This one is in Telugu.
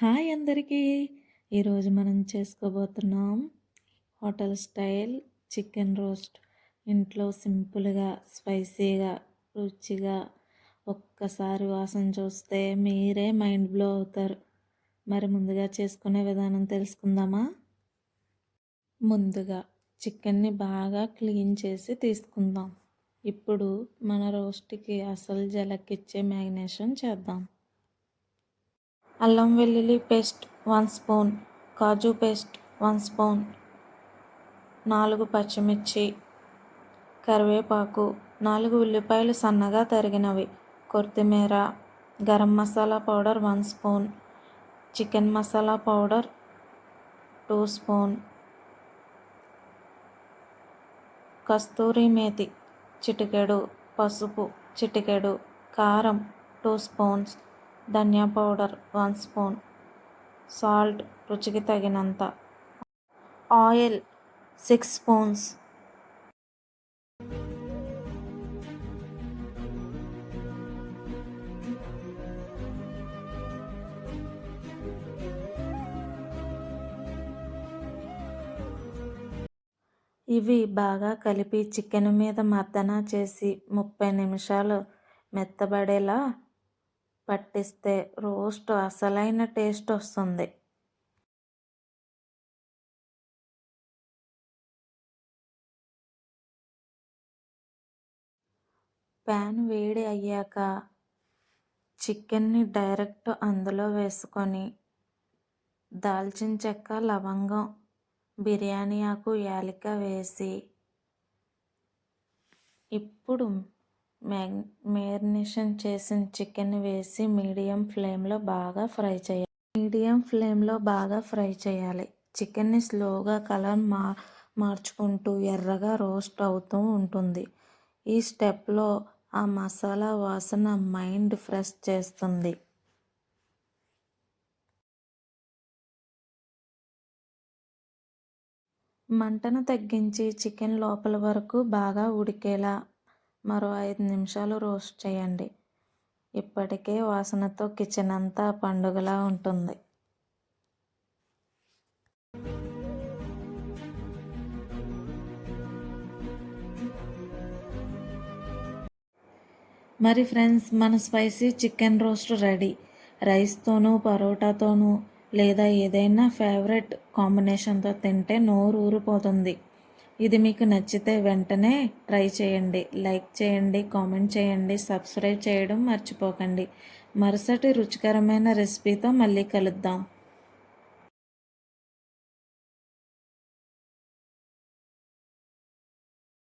హాయ్ అందరికీ. ఈరోజు మనం చేసుకోబోతున్నాం హోటల్ స్టైల్ చికెన్ రోస్ట్. ఇంట్లో సింపుల్గా స్పైసీగా రుచిగా ఒక్కసారి వాసన చూస్తే మీరే మైండ్ బ్లో అవుతారు. మరి ముందుగా చేసుకునే విధానం తెలుసుకుందామా? ముందుగా చికెన్ని బాగా క్లీన్ చేసి తీసుకుందాం. ఇప్పుడు మన రోస్ట్కి అసలు జలకిచ్చే మ్యాగ్నేషన్ చేద్దాం. అల్లం వెల్లుల్లి పేస్ట్ వన్ స్పూన్ కాజు పేస్ట్ వన్ స్పూన్ నాలుగు పచ్చిమిర్చి కరివేపాకు నాలుగు ఉల్లిపాయలు సన్నగా తరిగినవి కొత్తిమీర garam masala powder one spoon chicken masala powder two spoon కస్తూరి మేతి చిటికెడు పసుపు చిటికెడు కారం two spoons dhania powder one spoon. Salt రుచికి తగినంత. Oil six spoons. ఇవి బాగా కలిపి చికెన్ మీద మర్దన చేసి ముప్పై నిమిషాలు మెత్తబడేలా పట్టిస్తే రోస్ట్ అసలైన టేస్ట్ వస్తుంది. ప్యాన్ వేడి అయ్యాక చికెన్ని డైరెక్ట్ అందులో వేసుకొని దాల్చిన చెక్క లవంగం బిర్యానీ ఆకు యాలిక వేసి ఇప్పుడు మ్యాగ్ మ్యారినేషన్ చేసిన చికెన్ వేసి మీడియం ఫ్లేమ్లో బాగా ఫ్రై చేయాలి. మీడియం ఫ్లేమ్లో బాగా ఫ్రై చేయాలి. చికెన్ని స్లోగా కలర్ మా మార్చుకుంటూ ఎర్రగా రోస్ట్ అవుతూ ఉంటుంది. ఈ స్టెప్లో ఆ మసాలా వాసన మైండ్ ఫ్రెష్ చేస్తుంది. మంటను తగ్గించి చికెన్ లోపల వరకు బాగా ఉడికేలా మరో ఐదు నిమిషాలు రోస్ట్ చేయండి. ఇప్పటికే వాసనతో కిచెన్ అంతా పండుగలా ఉంటుంది. మరి ఫ్రెండ్స్ మన స్పైసీ చికెన్ రోస్ట్ రెడీ. రైస్తోనూ పరోటాతోనూ లేదా ఏదైనా ఫేవరెట్ కాంబినేషన్తో తింటే నోరు ఊరిపోతుంది. ఇది మీకు నచ్చితే వెంటనే ట్రై చేయండి. లైక్ చేయండి కామెంట్ చేయండి సబ్స్క్రైబ్ చేయడం మర్చిపోకండి. మరుసటి రుచికరమైన రెసిపీతో మళ్ళీ కలుద్దాం.